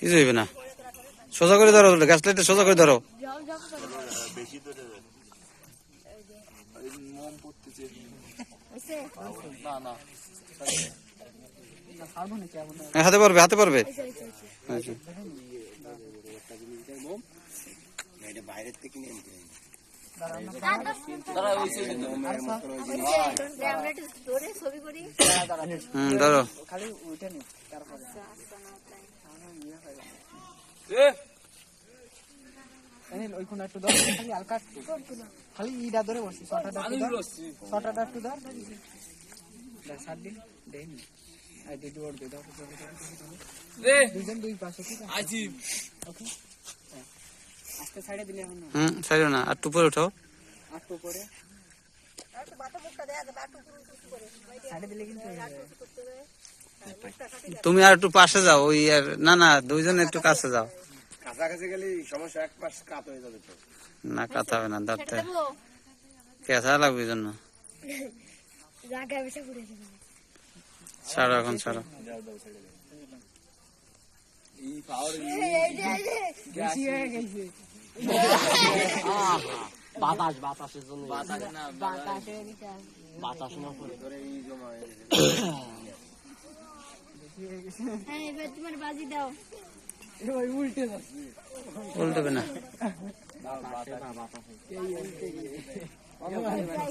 কিছু হইবে না। সোজা করে ধরো গ্যাস লাইটটা সোজা করে ধরো। হ্যাঁ, হাতে পারবে হাতে পারবে আচ্ছা। তারা ওই একটু ধরে ছবি করি হুম ধরো। ওইখানে একটু ধর খালি হালকা খালি ইটা ধরে বসছি ছটাটা পানি একটু ধর ছটাটা একটু ধর সাত দিন দেয়নি দুইজন দুই পাশে ঠিক আছে? ছাড়ে দিলে এখন হুম ছাড়ো না। আর ছাড়ে দিলে কিন্তু তুমি আর একটু পাশে যাও ওই আর না না দুইজনে একটু কাছে যাও। কাছাকাছি গেলে সমস্যা এক পাশ কাত হয়ে যাবে তো। না কাছে হবে না ধরতে। কেঁচা লাগবে এই জন্য? ছাড়ো এখন ছাড়ো। বাতাস বাতাসের জন্য বাতাস না, বাতাসে। বাতাস না করে হয়ে। হ্যাঁ উল্টবে না যাই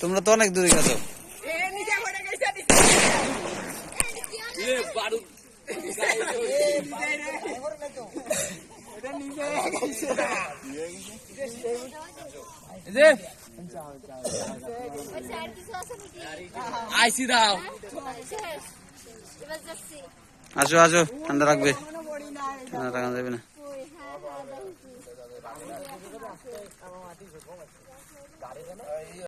তোমরা তো অনেক দূরে গেছো। আইছি দাও। আসো আসো ঠান্ডা লাগবে ঠান্ডা লাগানো যাবে না। হ্যাঁ হ্যাঁ